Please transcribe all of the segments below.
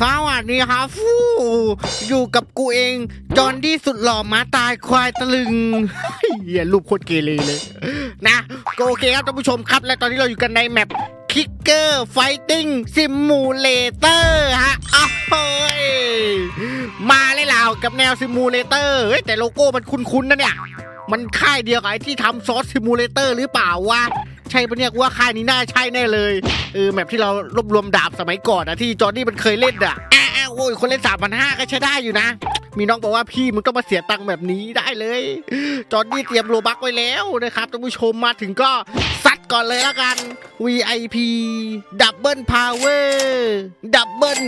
สวัสดีครับฟูอยู่กับกูเอง จอห์นดี้สุดหล่อมาตายควายตะลึงเฮียรูปโคตรเกเรเลย นะก็โอเคครับท่านผู้ชมครับ และตอนนี้เราอยู่กันในแมปคิกเกอร์ไฟติ้งซิมูเลเตอร์ฮะอ้าเฮ้ยมาเลยเหล่ากับแนวซิมูเลเตอร์เฮ้ยแต่โลโก้มันคุ้นๆนะเนี่ย มันค่ายเดียวกับไอ้ที่ทำซอสซิมูเลเตอร์หรือเปล่าวะ ใช่ปะเนี่ยว่าค่ายนี้น่าใช่แน่เลยเออแมปที่เรารวบรวมดาบสมัยก่อนอะที่จอร์นี่มันเคยเล่นอะอะอะโอ้ยคนเล่นสามพันห้าก็ใช้ได้อยู่นะ มีน้องบอกว่าพี่มึงต้องมาเสียตังค์แบบนี้ได้เลย จอร์นี่เตรียมโลบักไว้แล้วนะครับท่านผู้ชมมาถึงก็ซัดก่อนเลยละกัน VIP ดับเบิลพาวเวอร์ดับเบิล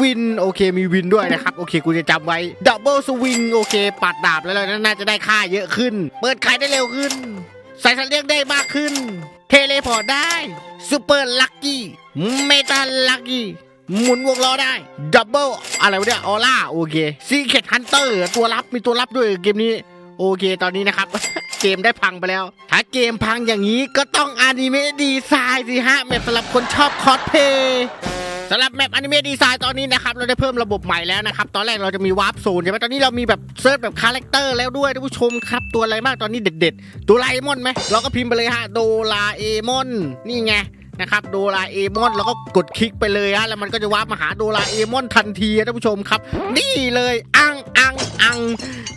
วินโอเคมีวินด้วยนะครับ โอเคกูจะจำไว้ดับเบิลสวิงโอเค ปัดดาบแล้วน่าจะได้ค่าเยอะขึ้น เปิดขายได้เร็วขึ้น ใส่สัตว์เลี้ยงได้มากขึ้น เทเลพอร์ตได้ซูเปอร์ลัคกี้เมตาลัคกี้หมุนวงล้อได้ดับเบิลอะไรวะเนี่ยออร่าโอเคซีเคทฮันเตอร์ตัวรับมีตัวรับด้วยเกมนี้ โอเคตอนนี้นะครับ เกมได้พังไปแล้ว ถ้าเกมพังอย่างนี้ก็ต้องอนิเมะดีไซน์สิฮะแมปสำหรับคนชอบคอสเพย์ สำหรับแมปอนิเมะดีไซน์ตอนนี้นะครับเราได้เพิ่มระบบใหม่แล้วนะครับ ตอนแรกเราจะมีวาร์ปโซนใช่ไหมตอนนี้เรามีแบบเซิร์ชแบบคาแรคเตอร์แล้วด้วยท่านผู้ชมครับ ตัวอะไรมากตอนนี้เด็ดๆโดราเอมอนไหมเราก็พิมพ์ไปเลยฮะโดราเอมอนนี่ไง นะครับโดราเอมอนแล้วก็กดคลิกไปเลยฮะแล้วมันก็จะวาร์ปมาหาโดราเอมอนทันทีท่านผู้ชมครับ นี่เลยอังอังอัง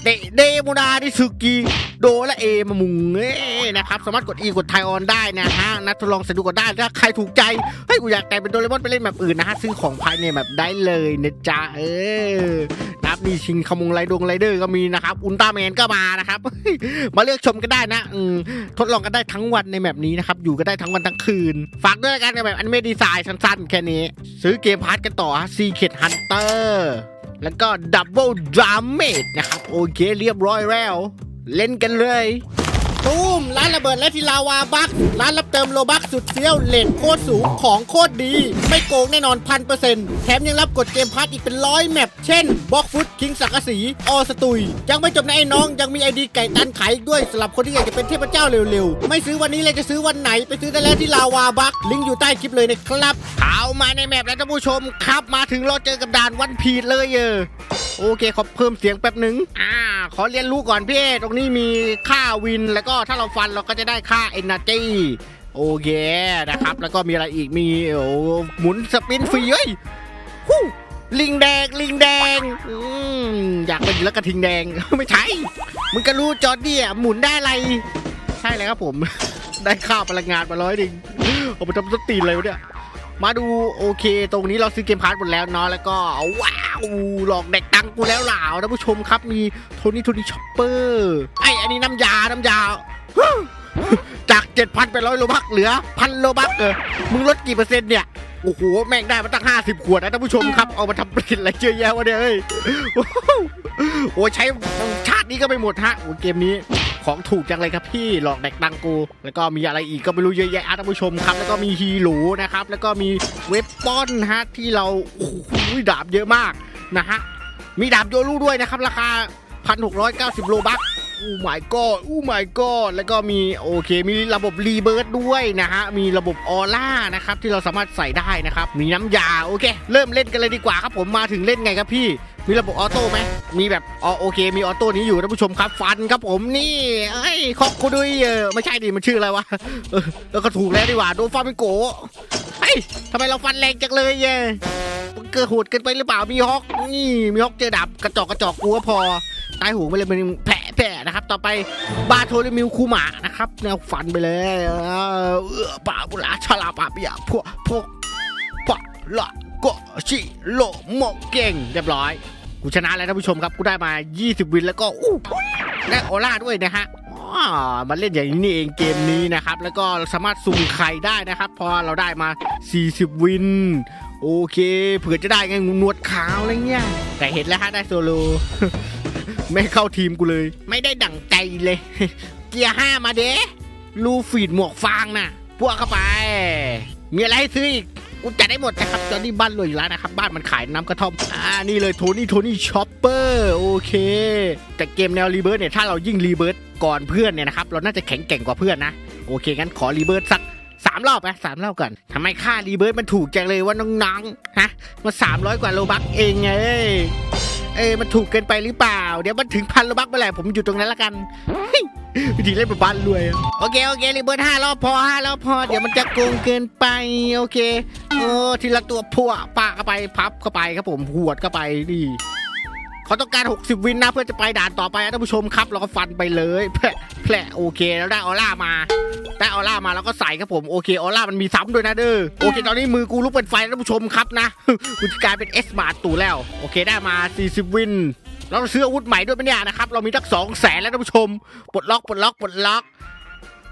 เดเดโมดาดิสุกิโดและเอมามุงเอ้ยนะครับสามารถกด E กดไทออนได้นะฮะนัดทดลองสนุกก็ได้ถ้าใครถูกใจเฮ้ยกูอยากแต่งเป็นโดเรมอนไปเล่นแบบอื่นนะฮะซื้อของภายในแบบได้เลยนะจ๊ะเออ นี่ชิงขมงไรดงไรเดอร์ก็มีนะครับ อุลตร้าแมนก็มานะครับ มาเลือกชมกันได้นะทดลองกันได้ทั้งวันในแบบนี้นะครับ อยู่กันได้ทั้งวันทั้งคืน ฝากด้วยกันกับแบบอนิเมะดีไซน์สั้นๆ แค่นี้ ซื้อเกมพาร์ทกันต่อฮะซีเคดฮันเตอร์แล้วก็ดับเบิลดรามเมดนะครับ โอเคเรียบร้อยแล้ว เล่นกันเลย ตูมร้านระเบิดและทีลาวาบักร้านรับเติมโลบักสุดเฟี้ยวเลทโคตรสูงของโคตรดี ไม่โกงแน่นอนพันเปอร์เซ็นต์แถมยังรับกดเกมพาร์ทอีกเป็นร้อยแมปเช่นบล็อกฟุตคิงสักกสีออสตุย ยังไม่จบนะไอ้น้องยังมีไอดีไก่ตันขายอีกด้วยสำหรับคนที่อยากจะเป็นเทพเจ้าเร็วๆ ไม่ซื้อวันนี้เลยจะซื้อวันไหนไปซื้อได้แล้วที่ลาวาบักลิงก์อยู่ใต้คลิปเลยนะครับเอามาในแมปแล้วท่านผู้ชมครับ มาถึงเราเจอกับด่านวันพีดเลยเออโอเคขอเพิ่มเสียงแป๊บหนึ่งอ่า ขอเรียนรู้ก่อนพี่ตรงนี้มีค่าวินแล้วก็็ถ้าเราฟันเราก็จะได้ค่า Energy โอเคนะครับ แล้วก็มีอะไรอีกมีโอ้หมุนสปินฟรีเฮ้ยฮู้ลิงแดงลิงแดงอืมอยากเป็นแล้วกระทิงแดง ไม่ใช่มึงก็รู้จอร์ดี้อะหมุนได้อะไร ใช่เลยครับผม ได้ค่าพลังงานมาร้อยหนึ่งเอาไปทำสตีนเลยวะเนี่ย มาดูโอเค ตรงนี้เราซื้อเกมพาร์ทหมดแล้วเนาะแล้วก็ว้าวหลอกเด็กตังกูแล้วเหล่าท่านผู้ชมครับมีโทนี่โทนี่ช็อปเปอร์ไออันนี้น้ำยาน้ำยาจากเจ็ดพันไปร้อยโลบักเหลือพันโลบักเออมึงลดกี่เปอร์เซ็นต์เนี่ยโอ้โหแม่งได้มาตั้ง 50 ขวดนะท่านผู้ชมครับ เอามาทำผลิตอะไรเยอะแยะวะเนี่ยเอ้ยโอ้ใช้ชาตินี้ก็ไม่หมดฮะโอ้เกมนี้ ของถูกจังเลยครับพี่หลอกแดกดังกู แล้วก็มีอะไรอีกก็ไม่รู้เยอะแยะท่านผู้ชมครับ แล้วก็มีฮีโร่นะครับ แล้วก็มีเวปปอนฮะที่เราโอ้โหดาบเยอะมากนะฮะ มีดาบโยรูด้วยนะครับ ราคา 1,690 โลบักอู้ my god อู้ my god แล้วก็มีโอเคมีระบบรีเบิร์ดด้วยนะฮะ มีระบบออร่านะครับที่เราสามารถใส่ได้นะครับ มีน้ำยาโอเค เริ่มเล่นกันเลยดีกว่าครับผมมาถึงเล่นไงครับพี่ มีระบบออโต้ไหมมีแบบอ๋อโอเค มีออโต้นี้อยู่ท่านผู้ชมครับฟันครับผมนี่เอ้ยคอกกูดุยเออไม่ใช่ดิมันชื่ออะไรวะเออแล้วก็ถูกแล้วดีกว่าโดนฟาเป็นโกเฮ้ยทำไมเราฟันแรงจังเลยเย่เกิดโหดเกินไปหรือเปล่ามีฮอกนี่มีฮอกเจอดับกระจอกกระจอกกูก็พอตายหูไปเลยมันแผลแผลนะครับ ต่อไปบาโทริมิวคูหมานะครับแนวฟันไปเลยเออเออปาบุลาชาลาปาเปียพวกพวกปะละก็ชิโลโมเก่งเรียบร้อย กูชนะแล้วท่านผู้ชมครับกูได้มา 20 วินแล้วก็อู้ได้ออร่าด้วยนะฮะอ๋อมาเล่นอย่างนี้เองเกมนี้นะครับ แล้วก็สามารถสุ่มไข่ได้นะครับ พอเราได้มา 40 วิน โอเค เผื่อจะได้ไงงูนวดขาวอะไรเงี้ย แต่เห็นแล้วฮะได้โซโล ไม่เข้าทีมกูเลย ไม่ได้ดั่งใจเลย เกียร์ห้ามาเด้ลูฟีดหมวกฟางน่ะพวกเข้าไป มีอะไรให้ซื้ออีก กูจัดได้หมดนะครับตอนนี้บ้านรวยอยู่แล้วนะครับ บ้านมันขายน้ำกระท่อม อ่า นี่เลยโทนี่ โทนี่ช็อปเปอร์ โอเค แต่เกมแนวรีเบิร์ตเนี่ย ถ้าเรายิ่งรีเบิร์ตก่อนเพื่อนเนี่ยนะครับ เราน่าจะแข็งแกร่งกว่าเพื่อนนะ โอเค งั้นขอรีเบิร์ตสักสามรอบไหมสามรอบก่อนทำไมค่ารีเบิร์ตมันถูกจังเลยว่าน้องๆ ฮะ มาสามร้อยกว่าโลบักเองไงเอ้มันถูกเกินไปหรือเปล่า เดี๋ยวมันถึงพันโลบักเมื่อไหร่ผมอยู่ตรงนั้นละกันเฮ้ วิธีเล่นแบบบ้านรวยอะโอเคโอเครีเบิร์ตห้ารอบพอห้ารอบพอ เดี๋ยวมันจะโกงเกินไปโอเคโอ้ทีละตัวพัวปะเข้าไปพับเข้าไปครับผมหวดเข้าไปนี่เขาต้องการ 60 วินนะเพื่อจะไปด่านต่อไปนะท่านผู้ชมครับ เราก็ฟันไปเลยแผลแผลโอเคแล้วได้ออร่ามา ได้ออร่ามาแล้วก็ใส่ครับผมโอเคออร่ามันมีซ้ำด้วยนะเด้อโอเค ตอนนี้มือกูลุกเป็นไฟท่านผู้ชมครับนะกูจะกลายเป็นเอสมาตูแล้ว โอเคได้มา 40 วินเราซื้ออาวุธใหม่ด้วยปะเนี่ยนะครับเรามีตั้งสองแสนแล้วท่านผู้ชมปลดล็อกปลดล็อกปลดล็อก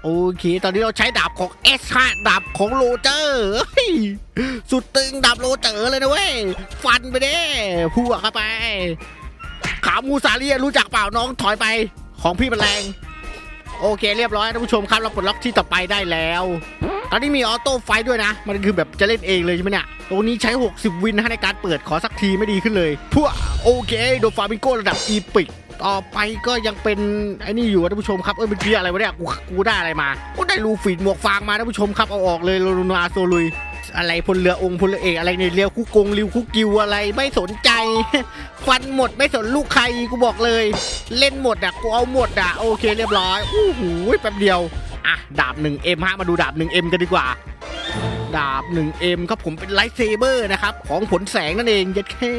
โอเค ตอนนี้เราใช้ดาบของ S5 ดาบของโรเจอร์สุดตึงดาบโรเจอร์เลยนะเว้ย ฟันไปเด้พัวเข้าไป ขามูซาเรียรู้จักเปล่าน้องถอยไป ของพี่มันแรง โอเคเรียบร้อยท่านผู้ชมครับเราปลดล็อกที่ต่อไปได้แล้ว ตอนนี้มีออโต้ไฟด้วยนะ มันคือแบบจะเล่นเองเลยใช่ไหมเนี่ยตรงนี้ใช้ 60 วินนะในการเปิดขอสักทีไม่ดีขึ้นเลยพวกโอเคโดฟาบิงโกระดับอีพิกต่อไปก็ยังเป็นไอ้นี่อยู่ท่านผู้ชมครับเอ้ยเมื่อกี้อะไรวะเนี่ยกูกูได้อะไรมากูได้ลูฟีดหมวกฟางมาท่านผู้ชมครับเอาออกเลยโลโรนาโซลุยอะไรพลเรือองค์พลเรือเอกอะไรเนี่ยเรียวคุกกงริวคุกกิวอะไรไม่สนใจ ฟันหมดไม่สนลูกใครกูบอกเลย เล่นหมดอะกูเอาหมดอะโอเคเรียบร้อยอู้หูแป๊บเดียวอะดาบ 1M ฮะมาดูดาบ 1M กันดีกว่า ดาบ 1M ครับผมเป็นไลท์เซเบอร์นะครับ ของผลแสงนั่นเองยัดแค่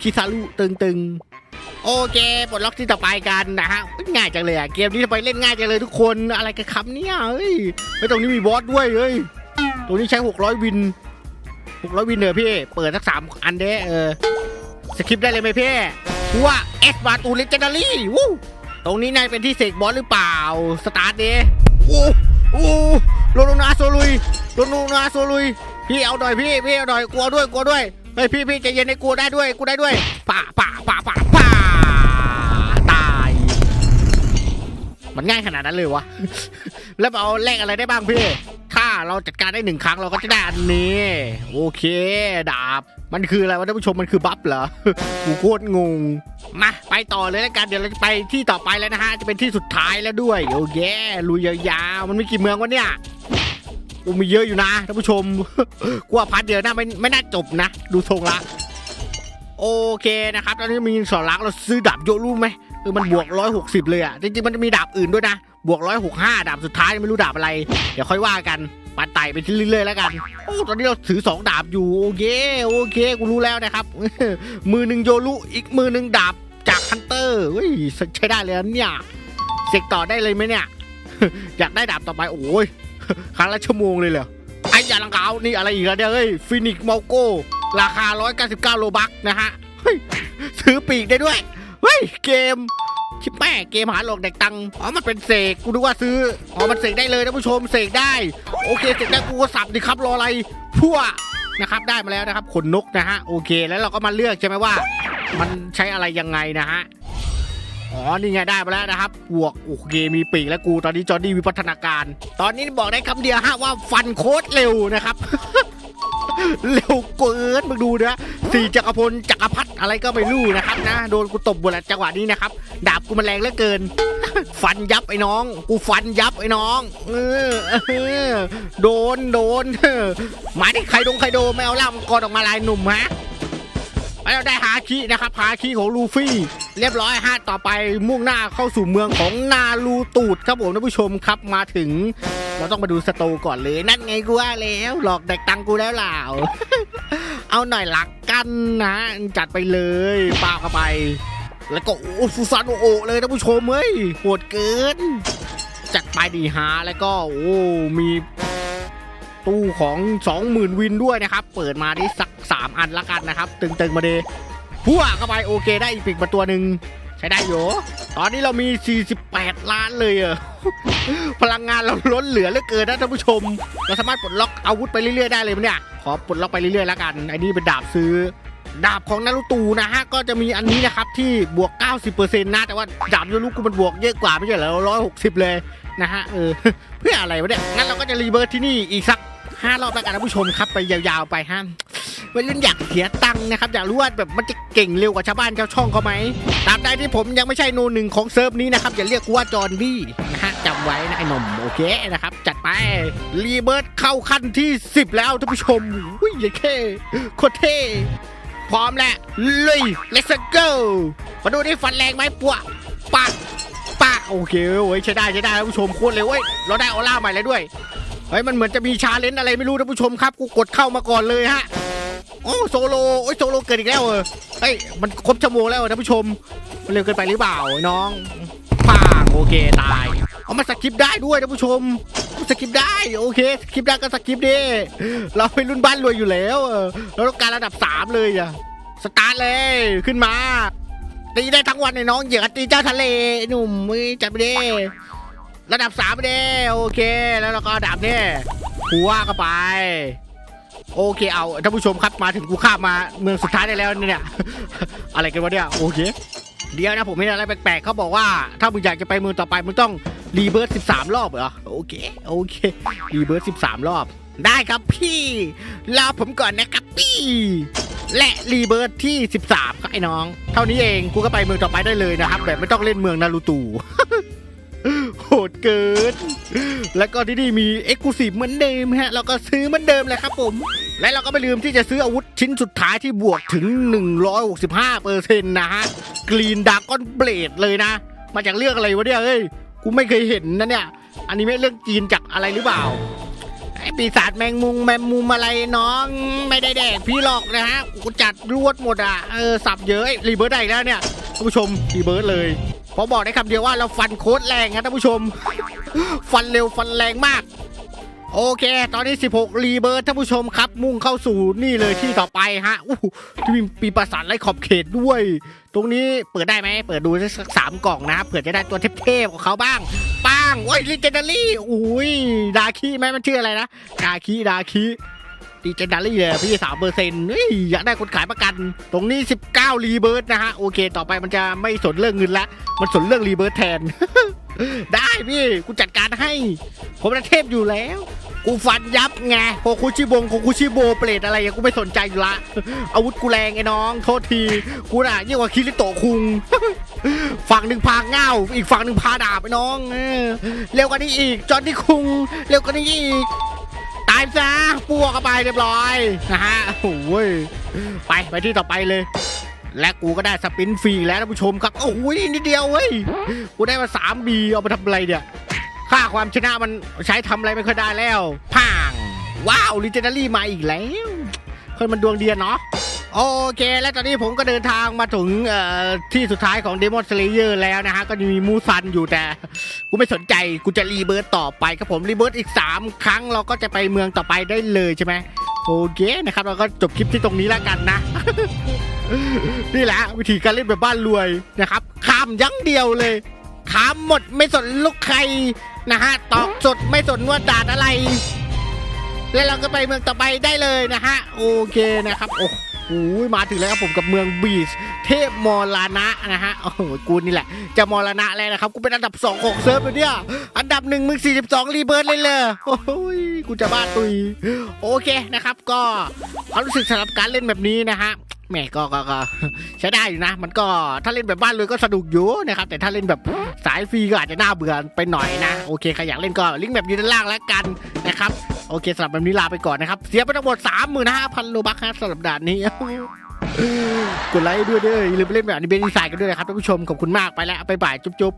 คิซารุตึงๆ โอเคปลดล็อกที่ต่อไปกันนะฮะง่ายจังเลยอะเกมนี้ทำไมเล่นง่ายจังเลยทุกคนอะไรกันครับเนี่ยเฮ้ยไม่ตรงนี้มีบอสด้วยเฮ้ยตรงนี้ใช้ 600 วิน 600 วินเนอะพี่ เปิดสักสามอันเด้เออ สคริปต์ได้เลยไหมพี่ว่าเอสบาตูเลเจนดารี่วู้ตรงนี้นายเป็นที่เสกบอสหรือเปล่า สตาร์ทเดโอ้โอ้โลโลนาโซลุยโลโลนาโซลุย พี่เอาหน่อยพี่พี่เอาหน่อยกลัวด้วยกลัวด้วยเฮ้ยพี่พี่ใจเย็นให้กลัวได้ด้วยกูได้ด้วยป่าป่าป่าป่าป่าตาย มันง่ายขนาดนั้นเลยวะ แล้วเอาแลกอะไรได้บ้างพี่ เราจัดการได้หนึ่งครั้งเราก็จะได้อันนี้ โอเค ดาบ มันคืออะไรวะท่านผู้ชมมันคือบัฟเหรอกูโคตรงง มาไปต่อเลยแล้วกันเดี๋ยวเราจะไปที่ต่อไปแล้วนะฮะจะเป็นที่สุดท้ายแล้วด้วยโอเคลุยยาวๆมันมีกี่เมืองวะเนี่ยอูมีเยอะอยู่นะท่านผู้ชมกว่าพันเดียวนะไม่ไม่น่าจบนะ ดูทรงละโอเคนะครับตอนนี้มีสองลักเราซื้อดาบโยรู้ไหมเออมันบวกร้อยหกสิบเลยอะจริงๆมันจะมีดาบอื่นด้วยนะบวกร้อยหกห้าดาบสุดท้ายไม่รู้ดาบอะไร เดี๋ยวค่อยว่ากัน ปันไต่ไปเรื่อยๆแล้วกันโอ้ตอนนี้เราถือสองดาบอยู่โอเคโอเคกูรู้แล้วนะครับ มือหนึ่งโยรุอีกมือหนึ่งดาบจากฮันเตอร์เฮ้ยใช้ได้เลยนะเนี่ยเสกต่อได้เลยไหมเนี่ย อยากได้ดาบต่อไปโอ้ยครั้งละชั่วโมงเลยเหรอไอ้ยาลังกาวนี่อะไรอีกแล้วเนี่ยเฮ้ยฟินิกมอโกราคา 199 โลบักนะฮะเฮ้ยซื้อปีกได้ด้วย เฮ้ย เกม ชิปแม่เกมหาหลอกเด็กตังค์อ๋อมันเป็นเสกกูนึกว่าซื้ออ๋อมันเสกได้เลยท่านผู้ชมเสกได้ โอเคเสกได้กูก็สับดิครับรออะไรพั่วนะครับได้มาแล้วนะครับขนนกนะฮะโอเค แล้วเราก็มาเลือกใช่ไหมว่า มันใช้อะไรยังไงนะฮะอ๋อ นี่ไงได้มาแล้วนะครับบวกโอเคมีปีกแล้วกูตอนนี้จอร์ดี้วิวัฒนาการ ตอนนี้บอกได้คำเดียวฮะว่าฟันโคตรเร็วนะครับ เร็วเกินมึงดูนะ สี่จักรพลจักรพรรดิอะไรก็ไม่รู้นะครับนะโดนกูตบหมดแล้วจังหวะนี้นะครับดาบกูมันแรงเหลือเกิน ฟันยับไอ้น้อง กูฟันยับไอ้น้องเออเออโดนโดนเออหมายถึงใครดงใครโดนไม่เอาล่ามกรออกมาลายหนุ่มฮะแล้วเราได้ฮาคินะครับฮาคิของลูฟี่ เรียบร้อยฮะต่อไปมุ่งหน้าเข้าสู่เมืองของนารูตูดครับผมท่านผู้ชมครับมาถึง เราต้องมาดูสโตร์ก่อนเลย นั่นไงกูว่าแล้ว หลอกแดกตังกูแล้วเปล่า เอาหน่อยหลักกันนะ จัดไปเลยป้าเข้าไป แล้วก็โอ้ฟูซานโอโอเลยท่านผู้ชมเฮ้ยโหดเกิน จัดไปดีฮาแล้วก็โอ้มีตู้ของ 20,000 วินด้วยนะครับ เปิดมาได้สัก 3 อันละกันนะครับ ตึงๆมาเดพัวเข้าไปโอเคได้อีกปีกมาตัวหนึ่ง ใช้ได้อยู่ตอนนี้เรามี 48 ล้านเลยอะพลังงานเราล้นเหลือเหลือเกินนะท่านผู้ชม เราสามารถปลดล็อกอาวุธไปเรื่อยๆได้เลยมั้ยเนี่ย ขอปลดล็อกไปเรื่อยๆแล้วกัน ไอ้นี่เป็นดาบซื้อ ดาบของนารุตูนะฮะ ก็จะมีอันนี้นะครับที่บวก 90%นะ แต่ว่าดาบนารุกูมันบวกเยอะกว่าไม่ใช่เหรอร้อยหกสิบเลยนะฮะ เออ เพื่ออะไรวะเนี่ย งั้นเราก็จะรีเบิร์ตที่นี่อีกสักห้ารอบแล้วกันท่านผู้ชมครับไปยาวๆไปฮะ วัยรุ่นอยากเสียตังค์นะครับอยากรู้ว่าแบบมันจะเก่งเร็วกว่าชาวบ้านชาวช่องเขาไหมตาบใดที่ผมยังไม่ใช่โนหนึ่งของเซิร์ฟนี้นะครับอย่าเรียกกูว่าจอห์นบี้นะฮะจำไว้นะไอ้หนุ่มโอเคนะครับ จัดไปรีเบิร์ตเข้าขั้นที่ 10 แล้วท่านผู้ชมอุ้ยเท่โคตรเท่พร้อมแล้วลุย let's go มาดูนี่ฟันแรงไหมปัวปะปะโอเคโอ้ยใช้ได้ใช้ได้ท่านผู้ชมโคตรเลยเว้ยเราได้ออร่าใหม่แล้วด้วยเฮ้ยมันเหมือนจะมีชาเลนจ์อะไรไม่รู้ท่านผู้ชมครับ กูกดเข้ามาก่อนเลยฮะ อ้โซโลโอ้ยโซโลเกิดอีกแล้วเออเฮ้ยมันครบชั่วโมงแล้วท่านผู้ชม มันเร็วเกินไปหรือเปล่าน้องปางโอเคตาย เอามาสกิปได้ด้วยท่านผู้ชมสกิปได้โอเคสกิปได้ก็สกิปดิเราเป็นรุ่นบ้านรวยอยู่แล้วเออเราต้องการระดับสามเลยอะสตาร์ทเลยขึ้นมาตีได้ทั้งวันไอ้น้องเหยื่อตีเจ้าทะเลหนุ่มมึงจับไปดิระดับสามไปดิโอเค แล้วเราก็ดับเนี่ยหัวก็ไป โอเคเอาท่านผู้ชมครับมาถึงกูข้ามมาเมืองสุดท้ายได้แล้วเนี่ย อะไรกันวะเนี่ยโอเค เดี๋ยวนะผมเห็นอะไรแปลกๆเขาบอกว่า ถ้ามึงอยากจะไปเมืองต่อไปมึงต้องรีเบิร์ต13 รอบเหรอโอเคโอเครีเบิร์ต13 รอบ ได้ครับพี่รอผมก่อนนะครับพี่ และรีเบิร์ตที่ 13ครับไอ้น้อง เท่านี้เองกูก็ไปเมืองต่อไปได้เลยนะครับแบบไม่ต้องเล่นเมืองนารูตู หดเกิน แล้วก็ที่นี่มีเอ็กซ์คลูซีฟเหมือนเดิมฮะ เราก็ซื้อเหมือนเดิมเลยครับผม และเราก็ไม่ลืมที่จะซื้ออาวุธชิ้นสุดท้ายที่บวกถึง 165เปอร์เซ็นต์นะฮะ กรีนดากอนเบลดเลยนะ มาจากเรื่องอะไรวะเนี่ยเฮ้ย กูไม่เคยเห็นนะเนี่ย อันนี้ไม่เรื่องจีนจากอะไรหรือเปล่าไอ้ปีศาจแมงมุมแมงมุมอะไรน้อง ไม่ได้แดกพี่หรอกนะฮะ กูจัดรวดหมดอะ เออสับเยอะรีเบิร์ดได้แล้วเนี่ยท่านผู้ชมรีเบิร์ดเลย เพราะบอกได้คำเดียวว่าเราฟันโคตรแรงนะท่านผู้ชม ฟันเร็วฟันแรงมาก โอเค ตอนนี้ 16 รีเบิร์ดท่านผู้ชมครับ มุ่งเข้าสู่นี่เลยที่ต่อไปฮะอู้หูที่มีปีประสาทไร้ขอบเขตด้วย ตรงนี้เปิดได้ไหมเปิดดูสักสามกล่องนะครับเผื่อจะได้ตัวเทพๆของเขาบ้างป้างโอ้ยลิเจนดารี่อุ้ยดาคีไหมมันชื่ออะไรนะดาคีดาคี ดีเจนารี่เลยพี่สามเปอร์เซ็นต์อยากได้คนขายประกัน ตรงนี้ 19 รีเบิร์ดนะฮะ โอเค ต่อไปมันจะไม่สนเรื่องเงินละ มันสนเรื่องรีเบิร์ดแทน ได้พี่ กูจัดการให้ ผมระเทพอยู่แล้ว กูฟันยับไงโคคุชิบงโคคุชิโบเปรตอะไรอย่างกูไม่สนใจอยู่ละ อาวุธกูแรงไอ้น้อง โทษที กูน่ะยิ่งกว่าคิริโตคุง ฝั่งหนึ่งพาเง่า อีกฝั่งหนึ่งพาดาบไอ้น้อง เร็วกว่านี้อีก จอนนี่คุง เร็วกว่านี้อีกายซะปัวเข้าไปเรียบร้อยนะฮะโอ้ยไปไปที่ต่อไปเลย และกูก็ได้สปินฟรีแล้วท่านผู้ชมครับโอ้โหนิดเดียวเว้ยกูได้มาสามบีเอาไปทำอะไรเนี่ยค่าความชนะมันใช้ทำอะไรไม่ค่อยได้แล้วพังว้าวลิเจนดารี่มาอีกแล้วคนมันดวงเดียนเนาะ โอเค และตอนนี้ผมก็เดินทางมาถึงที่สุดท้ายของ Demon Slayer แล้วนะฮะ ก็มีมูซันอยู่แต่ กูไม่สนใจ กูจะรีเบิร์ตต่อไปครับผมรีเบิร์ตอีก 3 ครั้งเราก็จะไปเมืองต่อไปได้เลยใช่ไหมโอเคนะครับ เราก็จบคลิปที่ตรงนี้แล้วกันนะ นี่แหละวิธีการเล่นแบบบ้านรวยนะครับข้ามยั้งเดียวเลยข้ามหมดไม่สนลูกใครนะฮะตอกสดไม่สนว่าด่านอะไร แล้วเราก็ไปเมืองต่อไปได้เลยนะฮะโอเคนะครับโอ้ โหมาถึงแล้วครับผมกับเมืองบีชเทพมรณะนะฮะโอ้โหกูนี่แหละ จะมรณะแล้วนะครับกูเป็นอันดับสองของเซิร์ฟเลยเนี่ยอันดับหนึ่งมึงสี่สิบสองรีเบิร์ดเลยเลยโอ้ยกูจะบ้าตุยโอเคนะครับ ก็ความรู้สึกสำหรับการเล่นแบบนี้นะฮะ แหมก็ก็ก็ใช้ได้อยู่นะ มันก็ถ้าเล่นแบบบ้านเลยก็สนุกอยู่นะครับ แต่ถ้าเล่นแบบสายฟรีก็อาจจะน่าเบื่อไปหน่อยนะ โอเคใครอยากเล่นก็ลิงก์แบบอยู่ด้านล่างแล้วกันนะครับ โอเคสำหรับแบบนี้ลาไปก่อนนะครับ เสียไปทั้งหมดสามหมื่นห้าพันโลบัคครับสำหรับด่านนี้กดไลค์ด้วยเด้ออย่าลืมไปเล่นแบบนี้เบนดีไซน์กันด้วยนะครับท่านผู้ชมขอบคุณมากไปแล้วไปบ่ายจุ๊บจุ๊